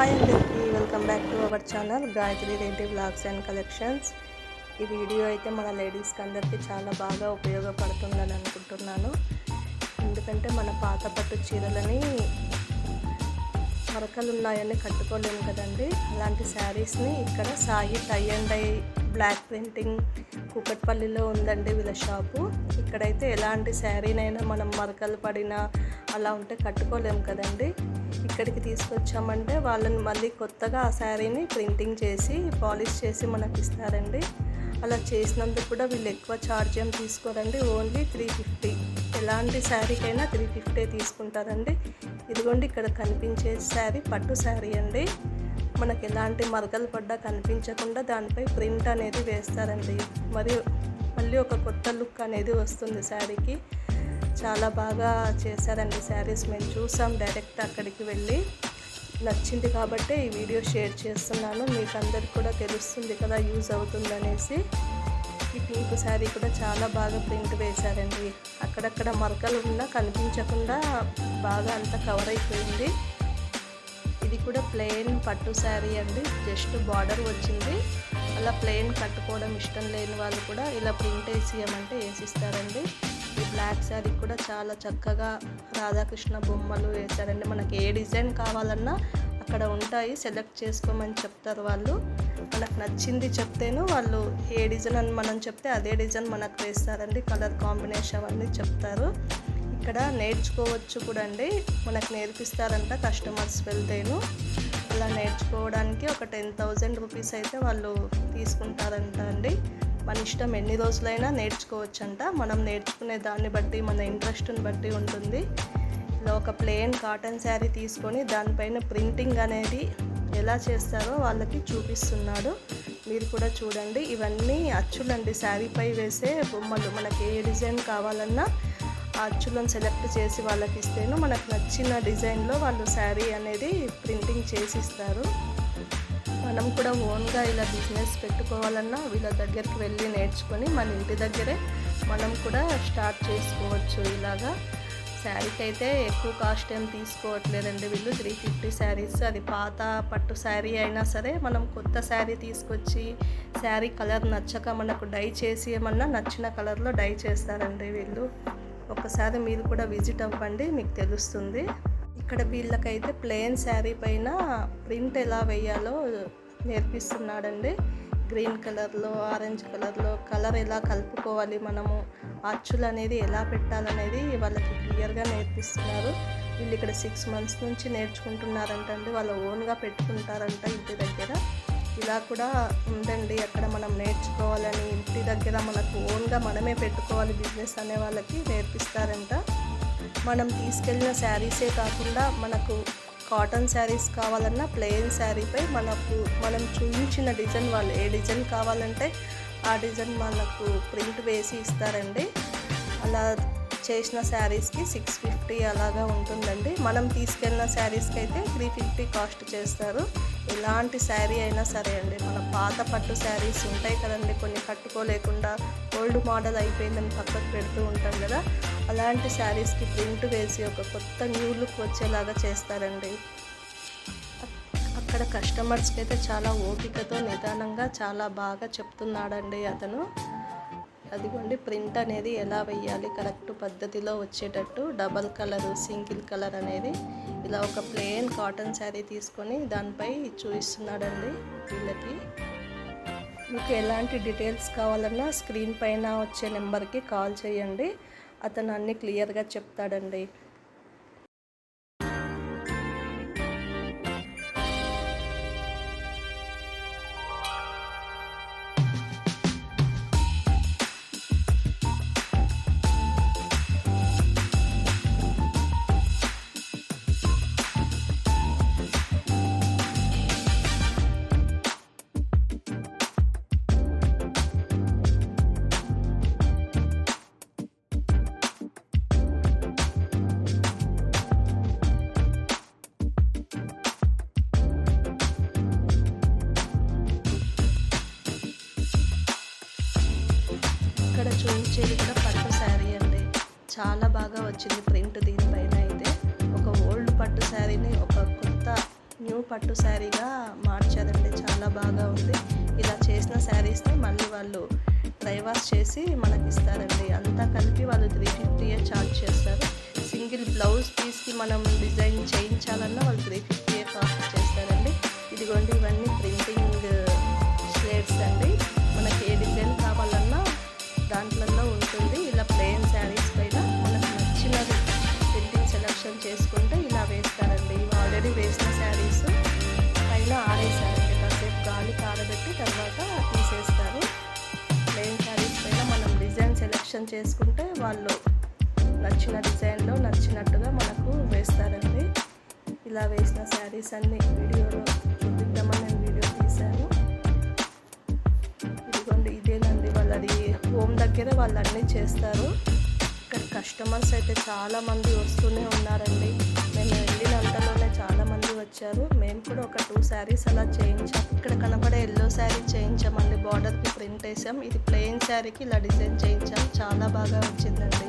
Hi అందరికీ welcome back to our channel Gayatri Reddy blogs and collections. ఈ video అయితే మన లేడీస్కి అందరికీ చాలా బాగా ఉపయోగపడుతుందని అనుకుంటున్నాను. ఎందుకంటే మన పాత పట్టు చీరలని మరకలు ఉన్నాయని కట్టుకోలేము కదండి. అలాంటి శారీస్ని ఇక్కడ Sai tie and dye block printing కూకట్పల్లిలో ఉందండి వీళ్ళ షాపు. ఇక్కడైతే ఎలాంటి శారీనైనా మనం మరకలు పడినా అలా ఉంటే కట్టుకోలేము కదండి. ఇక్కడికి తీసుకొచ్చామంటే వాళ్ళని మళ్ళీ కొత్తగా ఆ శారీని ప్రింటింగ్ చేసి పాలిష్ చేసి మనకి ఇస్తారండి. అలా చేసినందుకు కూడా వీళ్ళు ఎక్కువ ఛార్జ్ ఏం తీసుకోరండి. Only three fifty. ఎలాంటి శారీకైనా త్రీ ఫిఫ్టీ తీసుకుంటారండి. ఇదిగోండి ఇక్కడ కనిపించే శారీ పట్టు శారీ అండి. మనకి ఎలాంటి మరకలు పడ్డా కనిపించకుండా దానిపై ప్రింట్ అనేది వేస్తారండి. మరియు మళ్ళీ ఒక కొత్త లుక్ అనేది వస్తుంది శారీకి. చాలా బాగా చేశారండి శారీస్. మేము చూసాం డైరెక్ట్ అక్కడికి వెళ్ళి. నచ్చింది కాబట్టి ఈ వీడియో షేర్ చేస్తున్నాను. మీకు అందరికి కూడా తెలుస్తుంది కదా యూజ్ అవుతుంది అనేసి ఈ పింక్ శారీ కూడా చాలా బాగా ప్రింట్ వేశారండి. అక్కడక్కడ మరకలు ఉన్నా కనిపించకుండా బాగా అంతా కవర్ అయిపోయింది. ఇది కూడా ప్లెయిన్ పట్టు శారీ అండి. జస్ట్ బార్డర్ వచ్చింది. అలా ప్లెయిన్ కట్టుకోవడం ఇష్టం లేని వాళ్ళు కూడా ఇలా ప్రింట్ వేసి వేసిస్తారండి. ఈ బ్లాక్ శారీ కూడా చాలా చక్కగా రాధాకృష్ణ బొమ్మలు వేశారండి. మనకి ఏ డిజైన్ కావాలన్నా అక్కడ ఉంటాయి. సెలెక్ట్ చేసుకోమని చెప్తారు వాళ్ళు. మనకు నచ్చింది చెప్తేను వాళ్ళు ఏ డిజైన్ అని మనం చెప్తే అదే డిజైన్ మనకు వేస్తారండి. కలర్ కాంబినేషన్ అవన్నీ చెప్తారు. ఇక్కడ నేర్చుకోవచ్చు కూడా అండి. మనకు నేర్పిస్తారంట కస్టమర్స్ వెళ్తేను. అలా నేర్చుకోవడానికి ఒక టెన్ థౌజండ్ రూపీస్ అయితే వాళ్ళు తీసుకుంటారంట అండి. మన ఇష్టం ఎన్ని రోజులైనా నేర్చుకోవచ్చంట. మనం నేర్చుకునే దాన్ని బట్టి మన ఇంట్రెస్ట్ని బట్టి ఉంటుంది. ఇలా ఒక ప్లెయిన్ కాటన్ శారీ తీసుకొని దానిపైన ప్రింటింగ్ అనేది ఎలా చేస్తారో వాళ్ళకి చూపిస్తున్నాడు. మీరు కూడా చూడండి. ఇవన్నీ అచ్చులండి. శారీపై వేసే బొమ్మలు. మనకి ఏ డిజైన్ కావాలన్నా ఆ అచ్చులను సెలెక్ట్ చేసి వాళ్ళకి ఇస్తేను మనకు నచ్చిన డిజైన్లో వాళ్ళు శారీ అనేది ప్రింటింగ్ చేసి ఇస్తారు. మనం కూడా ఓన్గా ఇలా బిజినెస్ పెట్టుకోవాలన్నా వీళ్ళ దగ్గరికి వెళ్ళి నేర్చుకొని మన ఇంటి దగ్గరే మనం కూడా స్టార్ట్ చేసుకోవచ్చు ఇలాగా. శారీకి అయితే ఎక్కువ కాస్ట్ ఏం తీసుకోవట్లేదండి వీళ్ళు. త్రీ ఫిఫ్టీ శారీస్ అది పాత పట్టు శారీ అయినా సరే మనం కొత్త శారీ తీసుకొచ్చి శారీ కలర్ నచ్చక మనకు డై చేసి ఏమన్నా నచ్చిన కలర్లో డై చేస్తారండి వీళ్ళు. ఒకసారి మీరు కూడా విజిట్ అవ్వండి మీకు తెలుస్తుంది. ఇక్కడ వీళ్ళకైతే ప్లెయిన్ శారీ పైన ప్రింట్ ఎలా వేయాలో నేర్పిస్తున్నాడండి. గ్రీన్ కలర్లో ఆరెంజ్ కలర్లో కలర్ ఎలా కలుపుకోవాలి మనము అచ్చులు అనేది ఎలా పెట్టాలనేది వాళ్ళకి క్లియర్గా నేర్పిస్తున్నారు. వీళ్ళు ఇక్కడ సిక్స్ మంత్స్ నుంచి నేర్చుకుంటున్నారంటండి. వాళ్ళ ఓన్గా పెట్టుకుంటారంట ఇంటి దగ్గర. ఇలా కూడా ఉందండి. అక్కడ మనం నేర్చుకోవాలని ఇంటి దగ్గర మనకు ఓన్గా మనమే పెట్టుకోవాలి బిజినెస్ అనే వాళ్ళకి నేర్పిస్తారంట. మనం తీసుకెళ్ళిన శారీసే కాకుండా మనకు కాటన్ శారీస్ కావాలన్నా ప్లెయిన్ శారీపై మనకు మనం చూపించిన డిజైన్ వాళ్ళు ఏ డిజైన్ కావాలంటే ఆ డిజైన్ మనకు ప్రింట్ వేసి ఇస్తారండి. అలా చేసిన శారీస్కి సిక్స్ ఫిఫ్టీ అలాగా ఉంటుందండి. మనం తీసుకెళ్ళిన శారీస్కి అయితే త్రీ ఫిఫ్టీ కాస్ట్ చేస్తారు. ఎలాంటి శారీ అయినా సరే అండి మన పాత పట్టు శారీస్ ఉంటాయి కదండి కొన్ని కట్టుకోలేకుండా ఓల్డ్ మోడల్ అయిపోయిందని పక్కకు పెడుతూ ఉంటాం కదా అలాంటి శారీస్కి ప్రింట్ వేసి ఒక కొత్త న్యూ లుక్ వచ్చేలాగా చేస్తారండి. అక్కడ కస్టమర్స్కి అయితే చాలా ఓపికతో నిదానంగా చాలా బాగా చెప్తున్నాడండి అతను. అదిగోండి ప్రింట్ అనేది ఎలా వేయాలి కరెక్ట్ పద్ధతిలో వచ్చేటట్టు డబల్ కలర్ సింగిల్ కలర్ అనేది ఇలా ఒక ప్లెయిన్ కాటన్ శారీ తీసుకొని దానిపై చూపిస్తున్నాడండి వీళ్ళకి. మీకు ఎలాంటి డీటెయిల్స్ కావాలన్నా స్క్రీన్ పైన వచ్చే నెంబర్కి కాల్ చేయండి. అతను అన్నీ క్లియర్గా చెప్తాడండి. ఇక్కడ చూపించేది కూడా పట్టు శారీ అండి. చాలా బాగా వచ్చింది ప్రింట్ దీనిపైన అయితే. ఒక ఓల్డ్ పట్టు శారీని ఒక కొత్త న్యూ పట్టు శారీగా మార్చారండి. చాలా బాగా ఉంది. ఇలా చేసిన శారీస్ని మళ్ళీ వాళ్ళు డ్రై చేసి మనకి ఇస్తారండి అంతా కలిపి వాళ్ళు త్రీ ఫిఫ్టీయే ఛార్జ్ చేస్తారు. సింగిల్ బ్లౌజ్ పీస్కి మనం డిజైన్ చేయించాలన్నా సెలెక్షన్ చేసుకుంటే వాళ్ళు నచ్చిన డిజైన్లో నచ్చినట్టుగా మనకు వేస్తారండి. ఇలా వేసిన శారీస్ అన్ని వీడియోలో చూపిద్దామని నేను వీడియో తీశాను. ఇదిగోండి ఇదేనండి వాళ్ళది. హోమ్ దగ్గరే వాళ్ళు అన్నీ చేస్తారు. ఇక్కడ కస్టమర్స్ అయితే చాలా మంది వస్తూనే ఉన్నారండి. మేము వెళ్ళినంతలోనే చాలా మంది వచ్చారు. మేము కూడా ఒక టూ శారీస్ అలా చేయించాం. ఇక్కడ కనపడే ఎల్లో శారీ చేయించామండి. బార్డర్కి ప్రింట్ వేసాం. ఇది ప్లెయిన్ శారీకి ఇలా డిజైన్ చేయించాం. చాలా బాగా వచ్చిందండి.